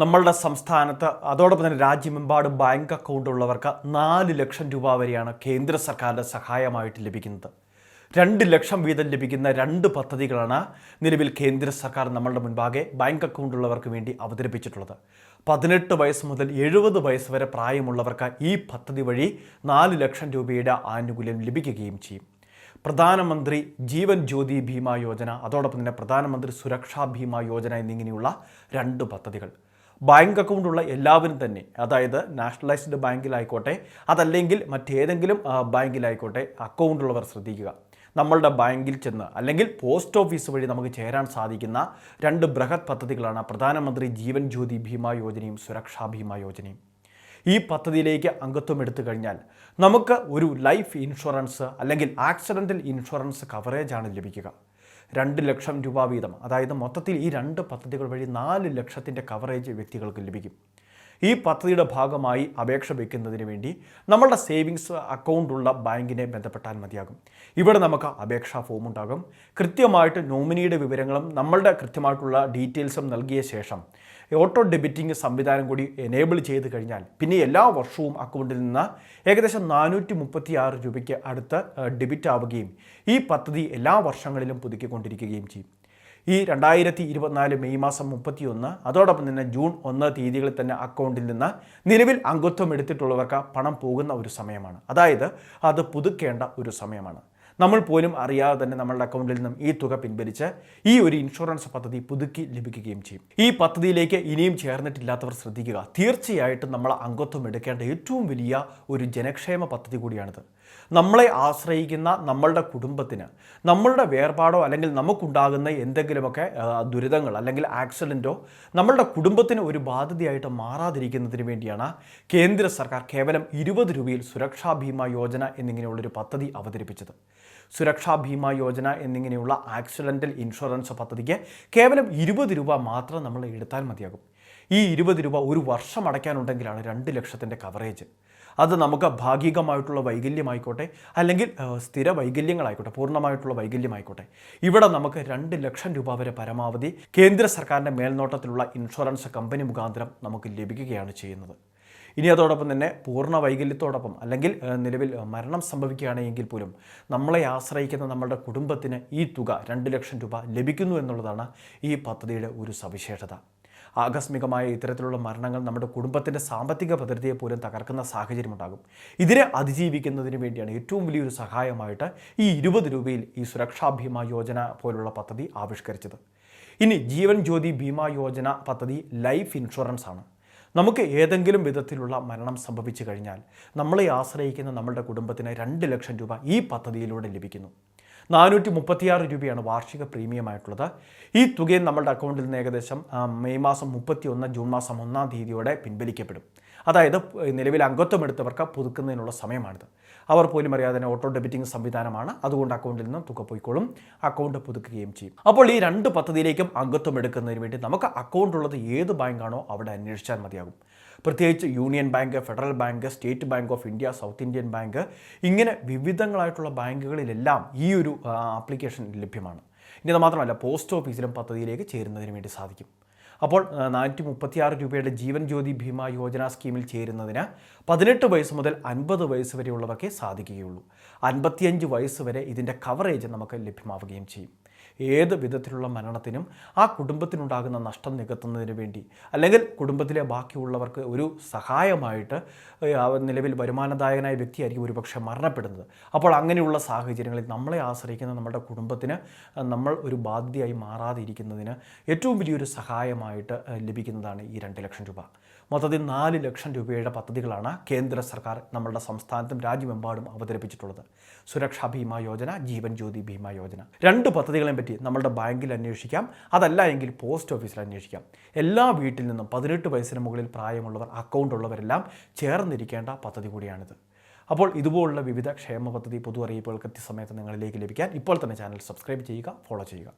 നമ്മളുടെ സംസ്ഥാനത്ത് അതോടൊപ്പം തന്നെ രാജ്യമെമ്പാടും ബാങ്ക് അക്കൗണ്ട് ഉള്ളവർക്ക് നാല് ലക്ഷം രൂപ വരെയാണ് കേന്ദ്ര സർക്കാരിന്റെ സഹായമായിട്ട് ലഭിക്കുന്നത്. രണ്ട് ലക്ഷം വീതം ലഭിക്കുന്ന രണ്ട് പദ്ധതികളാണ് നിലവിൽ കേന്ദ്ര സർക്കാർ നമ്മളുടെ മുൻപാകെ ബാങ്ക് അക്കൗണ്ട് ഉള്ളവർക്ക് വേണ്ടി അവതരിപ്പിച്ചിട്ടുള്ളത്. പതിനെട്ട് വയസ്സ് മുതൽ എഴുപത് വയസ്സ് വരെ പ്രായമുള്ളവർക്ക് ഈ പദ്ധതി വഴി നാല് ലക്ഷം രൂപയുടെ ആനുകൂല്യം ലഭിക്കുകയും ചെയ്യും. പ്രധാനമന്ത്രി ജീവൻ ജ്യോതി ഭീമ യോജന അതോടൊപ്പം തന്നെ പ്രധാനമന്ത്രി സുരക്ഷാ ഭീമ യോജന എന്നിങ്ങനെയുള്ള രണ്ട് പദ്ധതികൾ. ബാങ്ക് അക്കൗണ്ട് ഉള്ള എല്ലാവരും തന്നെ അതായത് നാഷണലൈസ്ഡ് ബാങ്കിലായിക്കോട്ടെ അതല്ലെങ്കിൽ മറ്റേതെങ്കിലും ബാങ്കിലായിക്കോട്ടെ അക്കൗണ്ട് ഉള്ളവർ ശ്രദ്ധിക്കുക. നമ്മളുടെ ബാങ്കിൽ ചെന്ന് അല്ലെങ്കിൽ പോസ്റ്റ് ഓഫീസ് വഴി നമുക്ക് ചേരാൻ സാധിക്കുന്ന രണ്ട് ബൃഹത് പദ്ധതികളാണ് പ്രധാനമന്ത്രി ജീവൻ ജ്യോതി ഭീമ യോജനയും സുരക്ഷാ ഭീമ യോജനയും. ഈ പദ്ധതിയിലേക്ക് അംഗത്വം എടുത്തു കഴിഞ്ഞാൽ നമുക്ക് ഒരു ലൈഫ് ഇൻഷുറൻസ് അല്ലെങ്കിൽ ആക്സിഡന്റൽ ഇൻഷുറൻസ് കവറേജാണ് ലഭിക്കുക. രണ്ട് ലക്ഷം രൂപ വീതം. അതായത് മൊത്തത്തിൽ ഈ രണ്ട് പദ്ധതികൾ വഴി നാല് ലക്ഷത്തിന്റെ കവറേജ് വ്യക്തികൾക്ക് ലഭിക്കും. ഈ പദ്ധതിയുടെ ഭാഗമായി അപേക്ഷ വയ്ക്കുന്നതിന് വേണ്ടി നമ്മളുടെ സേവിങ്സ് അക്കൗണ്ടുള്ള ബാങ്കിനെ ബന്ധപ്പെട്ടാൽ മതിയാകും. ഇവിടെ നമുക്ക് അപേക്ഷാ ഫോം ഉണ്ടാകും. കൃത്യമായിട്ട് നോമിനിയുടെ വിവരങ്ങളും നമ്മളുടെ കൃത്യമായിട്ടുള്ള ഡീറ്റെയിൽസും നൽകിയ ശേഷം ഓട്ടോ ഡെബിറ്റിംഗ് സംവിധാനം കൂടി എനേബിൾ ചെയ്ത് കഴിഞ്ഞാൽ പിന്നെ എല്ലാ വർഷവും അക്കൗണ്ടിൽ നിന്ന് ഏകദേശം നാനൂറ്റി മുപ്പത്തി ആറ് രൂപയ്ക്ക് അടുത്ത് ഡെബിറ്റ് ആവുകയും ഈ പദ്ധതി എല്ലാ വർഷങ്ങളിലും പുതുക്കിക്കൊണ്ടിരിക്കുകയും ചെയ്യും. ഈ രണ്ടായിരത്തി ഇരുപത്തിനാല് മെയ് മാസം മുപ്പത്തിയൊന്ന് അതോടൊപ്പം തന്നെ ജൂൺ ഒന്ന് തീയതികളിൽ തന്നെ അക്കൗണ്ടിൽ നിന്ന് നിലവിൽ അംഗത്വം എടുത്തിട്ടുള്ളവർക്ക് പണം പോകുന്ന ഒരു സമയമാണ്. അതായത് അത് പുതുക്കേണ്ട ഒരു സമയമാണ്. നമ്മൾ പോലും അറിയാതെ തന്നെ നമ്മളുടെ അക്കൗണ്ടിൽ നിന്നും ഈ തുക പിൻവലിച്ച് ഈ ഒരു ഇൻഷുറൻസ് പദ്ധതി പുതുക്കി ലഭിക്കുകയും ചെയ്യും. ഈ പദ്ധതിയിലേക്ക് ഇനിയും ചേർന്നിട്ടില്ലാത്തവർ ശ്രദ്ധിക്കുക. തീർച്ചയായിട്ടും നമ്മൾ അംഗത്വം എടുക്കേണ്ട ഏറ്റവും വലിയ ഒരു ജനക്ഷേമ പദ്ധതി കൂടിയാണിത്. നമ്മളെ ആശ്രയിക്കുന്ന നമ്മളുടെ കുടുംബത്തിന് നമ്മളുടെ വേർപാടോ അല്ലെങ്കിൽ നമുക്കുണ്ടാകുന്ന എന്തെങ്കിലുമൊക്കെ ദുരിതങ്ങൾ അല്ലെങ്കിൽ ആക്സിഡന്റോ നമ്മളുടെ കുടുംബത്തിന് ഒരു ബാധ്യതയായിട്ട് മാറാതിരിക്കുന്നതിന് വേണ്ടിയാണ് കേന്ദ്ര സർക്കാർ കേവലം ഇരുപത് രൂപയിൽ സുരക്ഷാ ഭീമ യോജന എന്നിങ്ങനെയുള്ളൊരു പദ്ധതി അവതരിപ്പിച്ചത്. സുരക്ഷാ ഭീമ യോജന എന്നിങ്ങനെയുള്ള ആക്സിഡന്റൽ ഇൻഷുറൻസ് പദ്ധതിക്ക് കേവലം ഇരുപത് രൂപ മാത്രം നമ്മൾ എടുത്താൽ മതിയാകും. ഈ ഇരുപത് രൂപ ഒരു വർഷം അടയ്ക്കാനുണ്ടെങ്കിലാണ് രണ്ട് ലക്ഷത്തിന്റെ കവറേജ്. അത് നമുക്ക് ഭാഗികമായിട്ടുള്ള വൈകല്യമായിക്കോട്ടെ അല്ലെങ്കിൽ സ്ഥിര വൈകല്യങ്ങളായിക്കോട്ടെ പൂർണമായിട്ടുള്ള വൈകല്യമായിക്കോട്ടെ. ഇവിടെ നമുക്ക് രണ്ട് ലക്ഷം രൂപ വരെ പരമാവധി കേന്ദ്ര സർക്കാരിന്റെ മേൽനോട്ടത്തിലുള്ള ഇൻഷുറൻസ് കമ്പനി മുഖാന്തരം നമുക്ക് ലഭിക്കുകയാണ് ചെയ്യുന്നത്. ഇനി അതോടൊപ്പം തന്നെ പൂർണ വൈകല്യത്തോടൊപ്പം അല്ലെങ്കിൽ നിലവിൽ മരണം സംഭവിക്കുകയാണെങ്കിൽ പോലും നമ്മളെ ആശ്രയിക്കുന്ന നമ്മളുടെ കുടുംബത്തിന് ഈ തുക രണ്ട് ലക്ഷം രൂപ ലഭിക്കുന്നു എന്നുള്ളതാണ് ഈ പദ്ധതിയുടെ ഒരു സവിശേഷത. ആകസ്മികമായ ഇത്തരത്തിലുള്ള മരണങ്ങൾ നമ്മുടെ കുടുംബത്തിന്റെ സാമ്പത്തിക ഭദ്രതയെ പോലും തകർക്കുന്ന സാഹചര്യമുണ്ടാകും ഇതിനെ അതിജീവിക്കുന്നതിന് വേണ്ടിയാണ് ഏറ്റവും വലിയൊരു സഹായമായിട്ട് ഈ ഇരുപത് രൂപയിൽ ഈ സുരക്ഷാ ഭീമ യോജന പോലുള്ള പദ്ധതി ആവിഷ്കരിച്ചത്. ഇനി ജീവൻ ജ്യോതി ഭീമാ യോജന പദ്ധതി ലൈഫ് ഇൻഷുറൻസ് ആണ് നമുക്ക് ഏതെങ്കിലും വിധത്തിലുള്ള മരണം സംഭവിച്ചു കഴിഞ്ഞാൽ നമ്മളെ ആശ്രയിക്കുന്ന നമ്മളുടെ കുടുംബത്തിന് രണ്ട് ലക്ഷം രൂപ ഈ പദ്ധതിയിലൂടെ ലഭിക്കുന്നു. നാനൂറ്റി മുപ്പത്തിയാറ് രൂപയാണ് വാർഷിക പ്രീമിയം ആയിട്ടുള്ളത് ഈ തുകയും നമ്മളുടെ അക്കൗണ്ടിൽ നിന്ന് ഏകദേശം മെയ് മാസം മുപ്പത്തി ഒന്ന് ജൂൺ മാസം ഒന്നാം തീയതിയോടെ പിൻവലിക്കപ്പെടും. അതായത് നിലവിൽ അംഗത്വം എടുത്തവർക്ക് പുതുക്കുന്നതിനുള്ള സമയമാണിത്. അവർ പോലും അറിയാതെ തന്നെ ഓട്ടോ ഡെബിറ്റിംഗ് സംവിധാനമാണ് അതുകൊണ്ട് അക്കൗണ്ടിൽ നിന്ന് തുക പോയിക്കോളും അക്കൗണ്ട് പുതുക്കുകയും ചെയ്യും. അപ്പോൾ ഈ രണ്ട് പദ്ധതിയിലേക്കും അംഗത്വം എടുക്കുന്നതിന് വേണ്ടി നമുക്ക് അക്കൗണ്ട് ഉള്ളത് ഏത് ബാങ്കാണോ അവിടെ അന്വേഷിച്ചാൽ മതിയാകും. പ്രത്യേകിച്ച് union bank federal bank state bank of India south Indian bank ഇങ്ങനെ വിവിധങ്ങളായിട്ടുള്ള ബാങ്കുകളിലെല്ലാം ഈ ഒരു ആപ്ലിക്കേഷൻ ലഭ്യമാണ്. ഇനി അത് മാത്രമല്ല പോസ്റ്റ് ഓഫീസിലും പദ്ധതിയിലേക്ക് ചേരുന്നതിന് വേണ്ടി സാധിക്കും. അപ്പോൾ നാനൂറ്റി മുപ്പത്തിയാറ് രൂപയുടെ ജീവൻ ജ്യോതി ഭീമ യോജന സ്കീമിൽ ചേരുന്നതിന് പതിനെട്ട് വയസ്സ് മുതൽ അൻപത് വയസ്സ് വരെയുള്ളവർക്കേ സാധിക്കുകയുള്ളൂ. അൻപത്തിയഞ്ച് വയസ്സ് വരെ ഇതിന്റെ കവറേജ് നമുക്ക് ലഭ്യമാവുകയും ചെയ്യും. ഏത് വിധത്തിലുള്ള മരണത്തിനും ആ കുടുംബത്തിനുണ്ടാകുന്ന നഷ്ടം നികത്തുന്നതിന് വേണ്ടി അല്ലെങ്കിൽ കുടുംബത്തിലെ ബാക്കിയുള്ളവർക്ക് ഒരു സഹായമായിട്ട് നിലവിൽ വരുമാനദായകനായ വ്യക്തിയായിരിക്കും ഒരുപക്ഷെ മരണപ്പെടുന്നത്. അപ്പോൾ അങ്ങനെയുള്ള സാഹചര്യങ്ങളിൽ നമ്മളെ ആശ്രയിക്കുന്ന നമ്മുടെ കുടുംബത്തിന് നമ്മൾ ഒരു ബാധ്യതയായി മാറാതിരിക്കുന്നതിന് ഏറ്റവും വലിയൊരു സഹായമായിട്ട് ലഭിക്കുന്നതാണ് ഈ രണ്ട് ലക്ഷം രൂപ. മൊത്തത്തിൽ നാല് ലക്ഷം രൂപയുടെ പദ്ധതികളാണ് കേന്ദ്ര സർക്കാർ നമ്മളുടെ സംസ്ഥാനത്തും രാജ്യമെമ്പാടും അവതരിപ്പിച്ചിട്ടുള്ളത്. സുരക്ഷാ ഭീമാ യോജന ജീവൻ ജ്യോതി ഭീമാ യോജന. രണ്ട് പദ്ധതികളെയും പറ്റി നമ്മളുടെ ബാങ്കിൽ അന്വേഷിക്കാം. അതല്ല എങ്കിൽ പോസ്റ്റ് ഓഫീസിൽ അന്വേഷിക്കാം. എല്ലാ വീട്ടിൽ നിന്നും പതിനെട്ട് വയസ്സിന് മുകളിൽ പ്രായമുള്ളവർ അക്കൗണ്ട് ഉള്ളവരെല്ലാം ചേർന്നിരിക്കേണ്ട പദ്ധതി കൂടിയാണിത്. അപ്പോൾ ഇതുപോലുള്ള വിവിധ ക്ഷേമ പദ്ധതി പൊതു അറിയിപ്പുകൾ കൃത്യസമയത്ത് നിങ്ങളിലേക്ക് ലഭിക്കാൻ ഇപ്പോൾ തന്നെ ചാനൽ സബ്സ്ക്രൈബ് ചെയ്യുക ഫോളോ ചെയ്യുക.